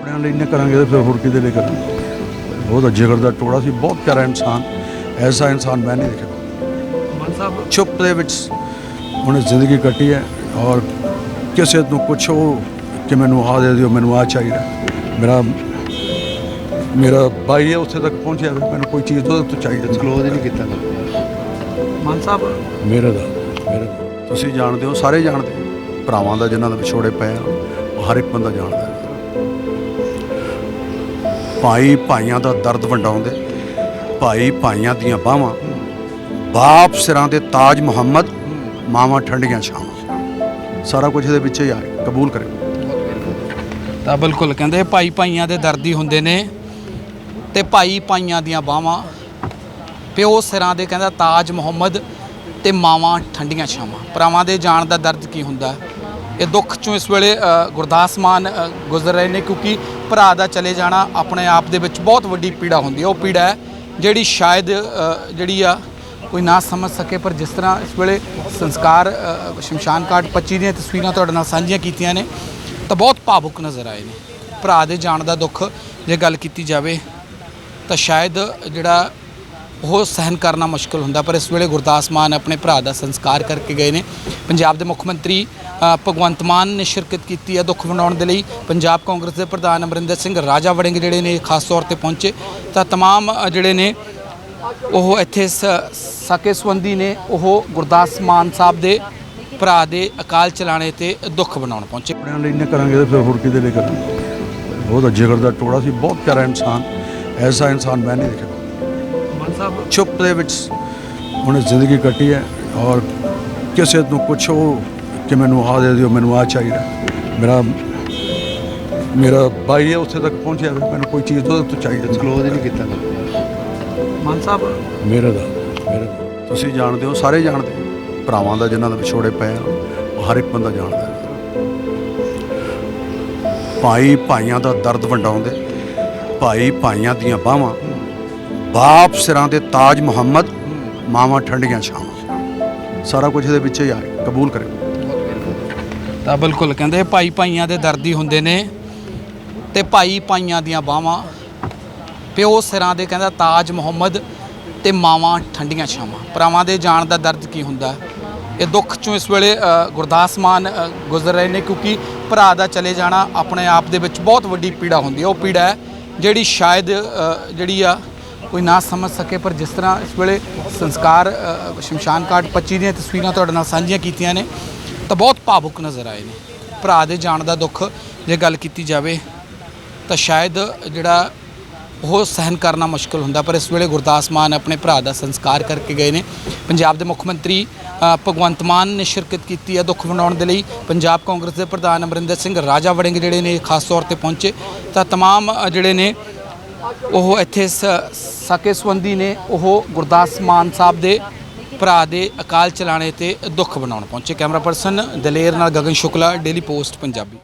ਆਪਣਿਆਂ ਲਈ ਨਹੀਂ ਕਰਾਂਗੇ ਤੇ ਫਿਰ ਹੋਰ ਕਿਹਦੇ ਲਈ ਕਰਾਂਗੇ? ਬਹੁਤ ਜਿਗਰ ਦਾ ਟੋੜਾ ਸੀ ਬਹੁਤ ਪਿਆਰਾ ਇਨਸਾਨ। ਐਸਾ ਇਨਸਾਨ ਮੈਂ ਨਹੀਂ ਦੇਖਿਆ। ਮਾਨ ਸਾਹਿਬ। ਚੁੱਪ ਦੇ ਵਿੱਚ ਉਹਨੇ ਜ਼ਿੰਦਗੀ ਕੱਟੀ ਹੈ ਔਰ ਕਿਸੇ ਨੂੰ ਪੁੱਛੋ ਕਿ ਮੈਨੂੰ ਆਹ ਦੇ ਦਿਓ ਮੈਨੂੰ ਆਹ ਚਾਹੀਦਾ। ਮੇਰਾ ਮੇਰਾ ਭਾਈ ਹੈ ਉੱਥੇ ਤੱਕ ਪਹੁੰਚਿਆ ਮੈਨੂੰ ਕੋਈ ਚੀਜ਼ ਉਹਦੇ ਤੋਂ ਚਾਹੀਦੀ ਸੀ। ਕਲੋਜ਼ ਨਹੀਂ ਕੀਤਾ ਮਾਨ ਸਾਹਿਬ। ਮੇਰੇ ਦਾ ਮੇਰੇ ਤੁਸੀਂ ਜਾਣਦੇ ਹੋ ਸਾਰੇ ਜਾਣਦੇ ਹੋ। ਭਰਾਵਾਂ ਦਾ ਜਿਨ੍ਹਾਂ ਦੇ ਵਿਛੋੜੇ ਪਏ ਆ ਹਰ ਇੱਕ ਬੰਦਾ ਜਾਣਦਾ ਹੈ। ਭਾਈ ਭਾਈਆਂ ਦਾ ਦਰਦ ਵੰਡਾਉਂਦੇ, ਭਾਈ ਭਾਈਆਂ ਦੀਆਂ ਬਾਹਾਂ, ਬਾਪ ਸਿਰਾਂ ਦੇ ਤਾਜ ਮੁਹੰਮਦ, ਮਾਵਾਂ ਠੰਡੀਆਂ ਛਾਵਾਂ। ਸਾਰਾ ਕੁਝ ਇਹਦੇ ਵਿੱਚ ਹੀ ਆ, ਕਬੂਲ ਕਰੇ ਤਾਂ ਬਿਲਕੁਲ, ਕਹਿੰਦੇ ਭਾਈ ਭਾਈਆਂ ਦੇ ਦਰਦੀ ਹੁੰਦੇ ਨੇ ਤੇ ਭਾਈ ਭਾਈਆਂ ਦੀਆਂ ਬਾਹਾਂ, ਪਿਓ ਸਿਰਾਂ ਦੇ ਕਹਿੰਦਾ ਤਾਜ ਮੁਹੰਮਦ ਤੇ ਮਾਵਾਂ ਠੰਡੀਆਂ ਛਾਵਾਂ। ਭਰਾਵਾਂ ਦੇ ਜਾਣ ਦਾ ਦਰਦ ਕੀ ਹੁੰਦਾ? ਇਹ ਦੁੱਖ ਚੋਂ ਇਸ ਵੇਲੇ ਗੁਰਦਾਸ ਮਾਨ ਗੁਜ਼ਰ ਰਹੇ ਨੇ ਕਿਉਂਕਿ ਭਰਾ ਦਾ ਚਲੇ ਜਾਣਾ ਆਪਣੇ ਆਪ ਦੇ ਵਿੱਚ ਬਹੁਤ ਵੱਡੀ ਪੀੜਾ ਹੁੰਦੀ ਹੈ। ਉਹ ਪੀੜਾ ਹੈ ਜਿਹੜੀ ਸ਼ਾਇਦ ਜਿਹੜੀ ਆ, ਕੋਈ ਨਾ ਸਮਝ ਸਕੇ, ਪਰ ਜਿਸ ਤਰ੍ਹਾਂ ਇਸ ਵੇਲੇ ਸੰਸਕਾਰ ਸ਼ਮਸ਼ਾਨ ਘਾਟ 25 ਦੀਆਂ ਤਸਵੀਰਾਂ ਤੁਹਾਡੇ ਨਾਲ ਸਾਂਝੀਆਂ ਕੀਤੀਆਂ ਨੇ, ਤਾਂ ਬਹੁਤ ਭਾਵੁਕ ਨਜ਼ਰ ਆਏ ਨੇ। ਭਰਾ ਦੇ ਜਾਣ ਦਾ ਦੁੱਖ ਜੇ ਗੱਲ ਕੀਤੀ ਜਾਵੇ, ਤਾਂ ਸ਼ਾਇਦ ਜਿਹੜਾ ਉਹ ਸਹਿਨ ਕਰਨਾ ਮੁਸ਼ਕਲ ਹੁੰਦਾ ਪਰ ਇਸ ਵੇਲੇ ਗੁਰਦਾਸ ਮਾਨ ਆਪਣੇ ਭਰਾ ਦਾ ਸੰਸਕਾਰ ਕਰਕੇ ਗਏ ਨੇ ਪੰਜਾਬ ਦੇ ਮੁੱਖ ਮੰਤਰੀ ਅ, ਭਗਵੰਤ ਮਾਨ ਨੇ ਸ਼ਿਰਕਤ ਕੀਤੀ ਹੈ ਦੁੱਖ ਮਨਾਉਣ ਦੇ ਲਈ ਪੰਜਾਬ ਕਾਂਗਰਸ ਦੇ ਪ੍ਰਧਾਨ ਅਮਰਿੰਦਰ ਸਿੰਘ ਰਾਜਾ ਵੜਿੰਗ ਜਿਹੜੇ ਨੇ ਖਾਸ ਤੌਰ ਤੇ ਪਹੁੰਚੇ ਤਾਂ तमाम ਅ, ਜਿਹੜੇ ਨੇ ਉਹ ਇੱਥੇ ਸ- ਸਾਕੇ ਸੰਬੰਧੀ ਨੇ ਉਹ ਗੁਰਦਾਸ ਮਾਨ ਸਾਹਿਬ ਦੇ ਭਰਾ ਦੇ ਅਕਾਲ ਚਲਾਣੇ ਤੇ ਦੁੱਖ ਮਨਾਉਣ ਪਹੁੰਚੇ ਆਪਣਿਆਂ ਲਈ ਨਹੀਂ ਕਰਾਂਗੇ ਤੇ ਫਿਰ ਹੋਰ ਕਿਹਦੇ ਲਈ ਕਰਾਂਗੇ ਬਹੁਤ ਜਿਗਰ ਦਾ ਟੋੜਾ ਸੀ ਬਹੁਤ ਪਿਆਰਾ ਇਨਸਾਨ ਐਸਾ ਇਨਸਾਨ ਮੈਂ ਨਹੀਂ ਦੇਖਿਆ ਮਾਨ ਸਾਹਿਬ? ਚੁੱਪ ਦੇ ਵਿੱਚ ਉਹਨੇ ਜ਼ਿੰਦਗੀ ਕੱਟੀ ਹੈ ਔਰ ਕਿਸੇ ਨੂੰ ਪੁੱਛੋ ਕਿ ਮੈਨੂੰ ਆਹ ਦੇ ਦਿਓ ਮੈਨੂੰ ਆਹ ਚਾਹੀਦਾ। ਮੇਰਾ ਮੇਰਾ ਭਾਈ ਹੈ ਉੱਥੇ ਤੱਕ ਪਹੁੰਚਿਆ ਮੈਨੂੰ ਕੋਈ ਚੀਜ਼ ਉਹਦੇ ਤੋਂ ਚਾਹੀਦੀ ਸੀ। ਕਲੋਜ਼ ਨਹੀਂ ਕੀਤਾ ਮਾਨ ਸਾਹਿਬ? ਮੇਰੇ ਦਾ ਮੇਰੇ ਤੁਸੀਂ ਜਾਣਦੇ ਹੋ ਸਾਰੇ ਜਾਣਦੇ ਹੋ। ਭਰਾਵਾਂ ਦਾ ਜਿਨ੍ਹਾਂ ਦੇ ਵਿਛੋੜੇ ਪਏ ਆ ਉਹ ਹਰ ਇੱਕ ਬੰਦਾ ਜਾਣਦਾ ਹੈ। ਭਾਈ ਭਾਈਆਂ ਦਾ ਦਰਦ ਵੰਡਾਉਂਦੇ ਭਾਈ ਭਾਈਆਂ ਦੀਆਂ ਬਾਹਾਂ ਬਾਪ ਸਿਰਾਂ ਦੇ ਤਾਜ ਮੁਹੰਮਦ ਮਾਵਾਂ ਠੰਡੀਆਂ ਛਾਵਾਂ। ਸਾਰਾ ਕੁਝ ਇਹਦੇ ਵਿੱਚ ਹੀ ਆ ਕਬੂਲ ਕਰੇ ਤਾਂ ਬਿਲਕੁਲ, ਕਹਿੰਦੇ ਭਾਈ ਭਾਈਆਂ ਦੇ ਦਰਦੀ ਹੁੰਦੇ ਨੇ ਤੇ ਭਾਈ ਭਾਈਆਂ ਦੀਆਂ ਬਾਹਾਂ, ਪਿਓ ਸਿਰਾਂ ਦੇ ਕਹਿੰਦਾ ਤਾਜ ਮੁਹੰਮਦ ਤੇ ਮਾਵਾਂ ਠੰਡੀਆਂ ਛਾਵਾਂ। ਭਰਾਵਾਂ ਦੇ ਜਾਣ ਦਾ ਦਰਦ ਕੀ ਹੁੰਦਾ? ਇਹ ਦੁੱਖ ਚੋਂ ਇਸ ਵੇਲੇ ਗੁਰਦਾਸ ਮਾਨ ਗੁਜ਼ਰ ਰਹੇ ਨੇ ਕਿਉਂਕਿ ਭਰਾ ਦਾ ਚਲੇ ਜਾਣਾ ਆਪਣੇ ਆਪ ਦੇ ਵਿੱਚ ਬਹੁਤ ਵੱਡੀ ਪੀੜਾ ਹੁੰਦੀ ਹੈ। ਉਹ ਪੀੜਾ ਹੈ ਜਿਹੜੀ ਸ਼ਾਇਦ ਜਿਹੜੀ ਆ ਕੋਈ ਨਾ ਸਮਝ ਸਕੇ ਪਰ ਜਿਸ ਤਰ੍ਹਾਂ ਇਸ ਵੇਲੇ ਸੰਸਕਾਰ ਅ, ਸ਼ਮਸ਼ਾਨ ਘਾਟ 25 ਦੀਆਂ ਤਸਵੀਰਾਂ ਤੁਹਾਡੇ ਨਾਲ ਸਾਂਝੀਆਂ ਕੀਤੀਆਂ ਨੇ ਤਾਂ ਬਹੁਤ ਭਾਵੁਕ ਨਜ਼ਰ ਆਏ ਨੇ ਭਰਾ ਦੇ ਜਾਣ ਦਾ ਦੁੱਖ ਜੇ ਗੱਲ ਕੀਤੀ ਜਾਵੇ ਤਾਂ ਸ਼ਾਇਦ ਜਿਹੜਾ ਉਹ ਸਹਿਨ ਕਰਨਾ ਮੁਸ਼ਕਲ ਹੁੰਦਾ ਪਰ ਇਸ ਵੇਲੇ ਗੁਰਦਾਸ ਮਾਨ ਆਪਣੇ ਭਰਾ ਦਾ ਸੰਸਕਾਰ ਕਰਕੇ ਗਏ ਨੇ ਪੰਜਾਬ ਦੇ ਮੁੱਖ ਮੰਤਰੀ ਅ, ਭਗਵੰਤ ਮਾਨ ਨੇ ਸ਼ਿਰਕਤ ਕੀਤੀ ਹੈ ਦੁੱਖ ਮਨਾਉਣ ਦੇ ਲਈ ਪੰਜਾਬ ਕਾਂਗਰਸ ਦੇ ਪ੍ਰਧਾਨ ਅਮਰਿੰਦਰ ਸਿੰਘ ਰਾਜਾ ਵੜਿੰਗ ਜਿਹੜੇ ਨੇ ਖਾਸ ਤੌਰ ਤੇ ਪਹੁੰਚੇ ਤਾਂ तमाम ਅ, ਜਿਹੜੇ ਨੇ ਉਹ ਇੱਥੇ ਸ- ਸਾਕੇ ਸੰਬੰਧੀ ਨੇ ਉਹ ਗੁਰਦਾਸ ਮਾਨ ਸਾਹਿਬ ਦੇ ਭਰਾ ਦੇ ਅਕਾਲ ਚਲਾਣੇ ਤੇ ਦੁੱਖ ਬਣਾਉਣ ਪਹੁੰਚੇ। ਕੈਮਰਾ ਪਰਸਨ ਦਲੇਰ ਨਾਲ ਗਗਨ ਸ਼ੁਕਲਾ ਡੇਲੀ ਪੋਸਟ ਪੰਜਾਬੀ।